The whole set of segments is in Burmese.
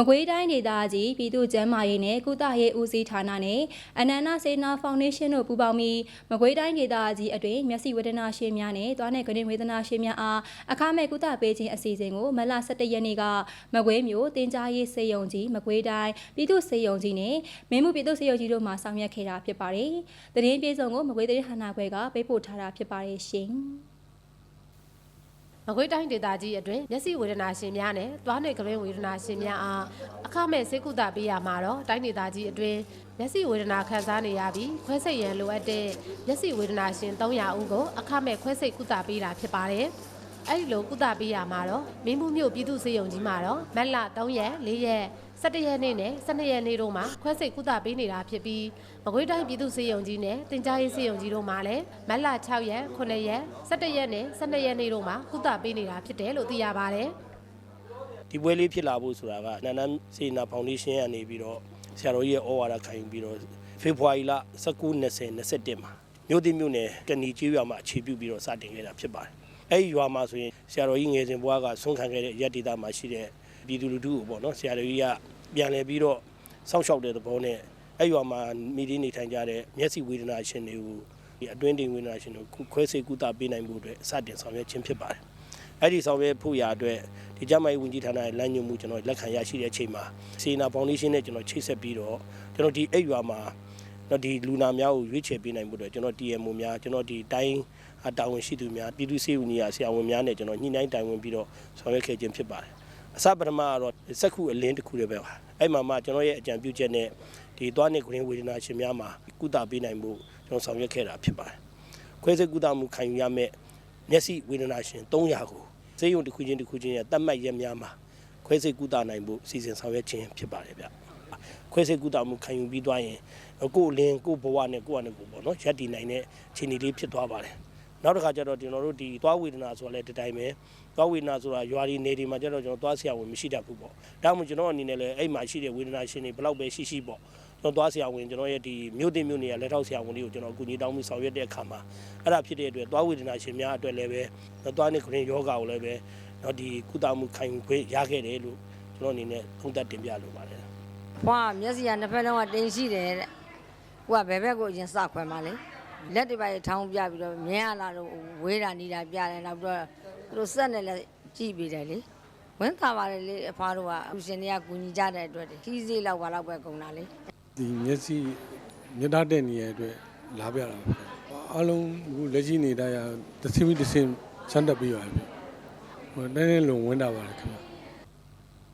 မကွေးတိုင်းဒေသကြီးပြည်သူ့ကျန်းမာရေးနဲ့ကုသရေးဦးစီးဌာနနဲ့အနန္တစေနာဖောင်ဒေးရှင်းတို့ပူးပေါင်းပြီးမကွေးတိုင်းဒေသကြီးအတွင်းမျက်စိဝေဒနာရှင်များနဲ့သွားနယ်ကရင်ဝေဒနာရှင်များအားအခမဲ့ကုသပေးခြင်းအစီအစဉ်ကိုမလ17ရက်နေ့ကမကွေးမြို့တင်ကြားရေးစေယုံကြီးမကွေးတိုင်းပြည်သူ့စေယုံကြီးနဲ့မင်းမှုပြည်သူ့စေယုံကြီးတို့မှဆောင်ရွက်ခဲ့တာဖြစ်ပါတယ်။တရင်ပြေဆုံးကိုမကွေးတိုင်းဌာနခွဲကပေးပို့ထားတာဖြစ်ပါတယ်ရှင်။ မကွေးတိုင်းဒေသကြီးအတွင်းမျက်စိဝေဒနာရှင်များနဲ့သွားနယ်ကပင်းဝေဒနာရှင်များအားအခမဲ့ဆေးကုသပေးရမှာတော့တိုင်းဒေသကြီးအတွင်းမျက်စိဝေဒနာခံစားနေရပြီးခွဲစိတ်ရန်လိုအပ်တဲ့မျက်စိဝေဒနာရှင်300ဦးကိုအခမဲ့ခွဲစိတ်ကုသပေးတာဖြစ်ပါတယ်။အဲဒီလိုကုသပေးရမှာတော့မင်းမှုမြို့ပြည်သူ့စေယုံကြီးမှာတော့မက်လ3ရက်4ရက် 17ရက်နေ့နဲ့12ရက်နေ့တို့မှာခွဲစိတ်ကုသပေးနေတာဖြစ်ပြီးမကွေးတိုင်းပြည်သူ့စေယုံကြီးနဲ့တင်ကြားရေးစေယုံကြီးတို့မှာလည်းမက်လ6ရက်9ရက်17ရက်နဲ့12ရက်နေ့တို့မှာကုသပေးနေတာဖြစ်တယ်လို့သိရပါတယ်ဒီပွဲလေးဖြစ်လာဖို့ဆိုတာကနန္ဒန်စေနာဖောင်ဒေးရှင်းကနေပြီးတော့ဆရာတော်ကြီးရဲ့ဩဝါဒခံယူပြီးတော့ဖေဖော်ဝါရီလ19 20 21မှာမြို့တိမြို့နယ်ကဏီကျေးရွာမှာအခြေပြုပြီးတော့စတင်ခဲ့တာဖြစ်ပါတယ်။အဲဒီရွာမှာဆိုရင်ဆရာတော်ကြီးငယ်စဉ်ဘွားကဆွန့်ခံခဲ့တဲ့ရက်ဒေတာမှာရှိတဲ့ ပြည်သူလူထုကိုပေါ့နော်ဆရာတော်ကြီးကပြန်လည်ပြီးတော့စောင့်ရှောက်တဲ့သဘောနဲ့အဲဒီရွာမှာမိဒီနေထိုင်ကြတဲ့မျက်စိဝေဒနာရှင်တွေကိုဒီအတွင်းတင်ဝေဒနာရှင်တွေကိုခွဲစိတ်ကုသပေးနိုင်ဖို့အတွက်စတင်ဆောင်ရွက်ခြင်းဖြစ်ပါတယ်။အဲ့ဒီဆောင်ရွက်ဖို့ရာအတွက်ဒီကျန်းမာရေးဝန်ကြီးဌာနရဲ့လမ်းညွှန်မှုကျွန်တော်လက်ခံရရှိတဲ့အချိန်မှာစေနာဖောင်ဒေးရှင်းနဲ့ကျွန်တော်ချိတ်ဆက်ပြီးတော့ကျွန်တော်ဒီအိတ်ရွာမှာတော့ဒီလူနာများကိုရွေးချယ်ပေးနိုင်ဖို့အတွက်ကျွန်တော် TMO များကျွန်တော်ဒီတိုင်းအတာဝန်ရှိသူများပြည်သူ့စေဦးနီယာဆရာဝန်များနဲ့ကျွန်တော်ညှိနှိုင်းတိုင်ဝင်ပြီးတော့ဆောင်ရွက်ခဲ့ခြင်းဖြစ်ပါတယ် အစပထမကတော့စက်ခုအလင်းတစ်ခုတည်းပဲပါအဲ့မှာမှကျွန်တော်ရဲ့အကြံပြုချက်နဲ့ဒီသွားနေဂရင်းဝေဒနာရှင်များမှာကုသပေးနိုင်ဖို့ကျွန်တော်ဆောင်ရွက်ခဲ့တာဖြစ်ပါတယ်ခွဲစိတ်ကုသမှုခံယူရမယ့်မျက်စိဝေဒနာရှင်300ကိုဈေးရုံတစ်ခုချင်းတစ်ခုချင်းရဲ့တတ်မှတ်ရက်များမှာခွဲစိတ်ကုသနိုင်ဖို့စီစဉ်ဆောင်ရွက်ခြင်းဖြစ်ပါတယ်ဗျခွဲစိတ်ကုသမှုခံယူပြီးသွားရင်ကိုယ်အလင်းကိုယ်ဘဝနဲ့ကိုယ်အနေကိုယ်ပေါ့နော်ရက်တည်နိုင်တဲ့အခြေအနေလေးဖြစ်သွားပါတယ် နောက်တစ်ခါကျတော့ကျွန်တော်တို့ဒီသွားဝေဒနာဆိုတာလည်းဒီတိုင်းပဲသွားဝေဒနာဆိုတာရွာဒီနေဒီမှာကျတော့ကျွန်တော်သွားဆရာဝန်မရှိတတ်ဘူးပေါ့ဒါမှမဟုတ်ကျွန်တော်အနေနဲ့လည်းအဲ့မှာရှိတဲ့ဝေဒနာရှင်တွေဘယ်လောက်ပဲရှိရှိပေါ့ကျွန်တော်သွားဆရာဝန်ကျွန်တော်ရဲ့ဒီမြို့တင်မြို့နေရလက်ထောက်ဆရာဝန်လေးကိုကျွန်တော်အကူအညီတောင်းပြီးဆောင်ရွက်တဲ့အခါမှာအဲ့ဒါဖြစ်တဲ့အတွက်သွားဝေဒနာရှင်များအတွက်လည်းပဲသွားနေခရင်ယောဂကိုလည်းပဲတော့ဒီကုသမှုခံယူခွင့်ရခဲ့တယ်လို့ကျွန်တော်အနေနဲ့သုံးသပ်တင်ပြလိုပါတယ်ဖွာမျက်စိကနှစ်ဖက်လုံးကတင်းရှိတယ်တဲ့ကိုကဘယ်ဘက်ကိုအရင်စခွဲမှာလဲ လက်တွေပါရထောင်းပြပြီးတော့မြင်းရလာတော့ဝေးတာနေတာပြတယ်နောက်ပြီးတော့သူတို့စက်နဲ့လည်းကြည့်ပြီးတယ်လေဝင်းသာပါတယ်လေအဖားတို့ကအူရှင်တွေကကူညီကြတဲ့အတွက်ခီးစေးလောက်ပါလောက်ပဲကုန်တာလေဒီမျက်စိမြတ်တဲ့နေရာအတွက်လာပြတာပဲအားလုံးအခုလက်ရှိနေတိုင်းကတစ်စင်းပြီးတစ်စင်းစမ်းတက်ပြီးပါပြီဟိုနည်းနည်းလုံးဝင်တာပါလေခင်ဗျ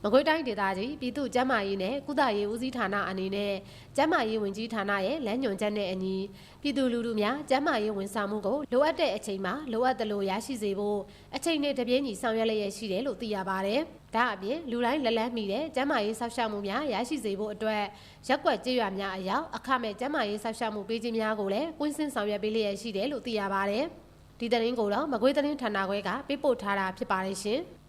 မကွေးတိုင်းဒေသကြီးပြည်သူ့ကျန်းမာရေးနဲ့ကုသရေးဦးစီးဌာနအနေနဲ့ကျန်းမာရေးဝန်ကြီးဌာနရဲ့လမ်းညွှန်ချက်နဲ့အညီပြည်သူလူထုများကျန်းမာရေးဝန်ဆောင်မှုကိုလိုအပ်တဲ့အချိန်မှာလိုအပ်သလိုရရှိစေဖို့အချိန်နဲ့တပြေးညီဆောင်ရွက်လျက်ရှိတယ်လို့သိရပါတယ်။ဒါအပြင်လူတိုင်းလက်လက်မိတဲ့ကျန်းမာရေးဆောက်ရှောက်မှုများရရှိစေဖို့အတွက်ရက်ကွက်ကြေးရွာများအရောက်အခမဲ့ကျန်းမာရေးဆောက်ရှောက်မှုပေးခြင်းများကိုလည်းကွင်းစင်ဆောင်ရွက်ပေးလျက်ရှိတယ်လို့သိရပါတယ်။ဒီသတင်းကိုတော့မကွေးသတင်းဌာနခွဲကပေးပို့ထားတာဖြစ်ပါတယ်ရှင်။